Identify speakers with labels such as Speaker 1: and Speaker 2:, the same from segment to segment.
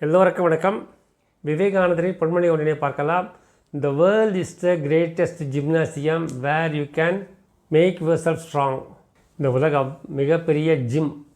Speaker 1: எல்லோருக்கும் வணக்கம். விவேகானந்தரை பொன்மணி ஒன்றினை பார்க்கலாம். இந்த world is the greatest gymnasium where you can make yourself strong இந்த உலகம் மிகப்பெரிய ஜிம்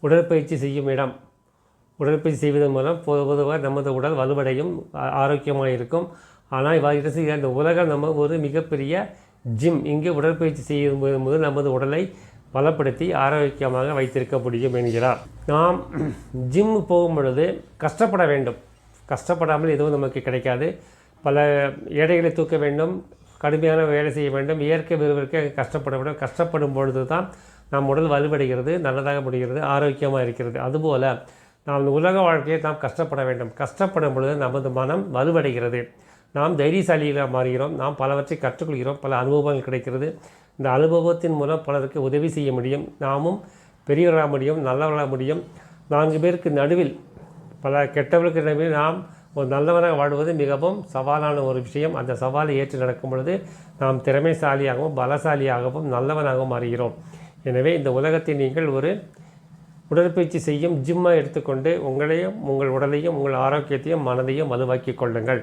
Speaker 1: உடற்பயிற்சி செய்யும் இடம். உடற்பயிற்சி செய்வதன் மூலம் பொது- பொதுவாக நமது உடல் வலுவடையும் ஆரோக்கியமாக இருக்கும். ஆனால் இவ்வாறு செய்ய இந்த உலகம் நம்ம ஒரு மிகப்பெரிய ஜிம் இங்கே உடற்பயிற்சி செய்யும் போது நமது உடலை பலப்படுத்தி ஆரோக்கியமாக வைத்திருக்க முடியும் என்கிறார். நாம் ஜிம் போகும் பொழுது கஷ்டப்பட வேண்டும். கஷ்டப்படாமல் எதுவும் நமக்கு கிடைக்காது. பல எடைகளை தூக்க வேண்டும். கடுமையான வேலை செய்ய வேண்டும். இயற்கை விறுவிற்க கஷ்டப்பட வேண்டும். கஷ்டப்படும் பொழுது தான் நம் உடல் வலுவடைகிறது நல்லதாக முடிகிறது ஆரோக்கியமாக இருக்கிறது. அதுபோல் நாம் இந்த உலக வாழ்க்கையை நாம் கஷ்டப்பட வேண்டும். கஷ்டப்படும் பொழுது நமது மனம் வலுவடைகிறது. நாம் தைரியசாலிகளாக மாறுகிறோம். நாம் பலவற்றை கற்றுக்கொள்கிறோம். பல அனுபவங்கள் கிடைக்கிறது. இந்த அனுபவத்தின் மூலம் பலருக்கு உதவி செய்ய முடியும். நாமும் பெரியவராக முடியும் நல்லவராக முடியும். நான்கு பேருக்கு நடுவில் பல கெட்டவர்களுக்கு நடுவில் நாம் ஒரு நல்லவனாக வாழ்வது மிகவும் சவாலான ஒரு விஷயம். அந்த சவாலை ஏற்று நடக்கும் பொழுது நாம் திறமைசாலியாகவும் பலசாலியாகவும் நல்லவனாகவும் மாறுகிறோம். எனவே இந்த உலகத்தை நீங்கள் ஒரு உடற்பயிற்சி செய்யும் ஜிம்மை எடுத்துக்கொண்டு உங்களையும் உங்கள் உடலையும் உங்கள் ஆரோக்கியத்தையும் மனதையும் வலுவாக்கி கொள்ளுங்கள்.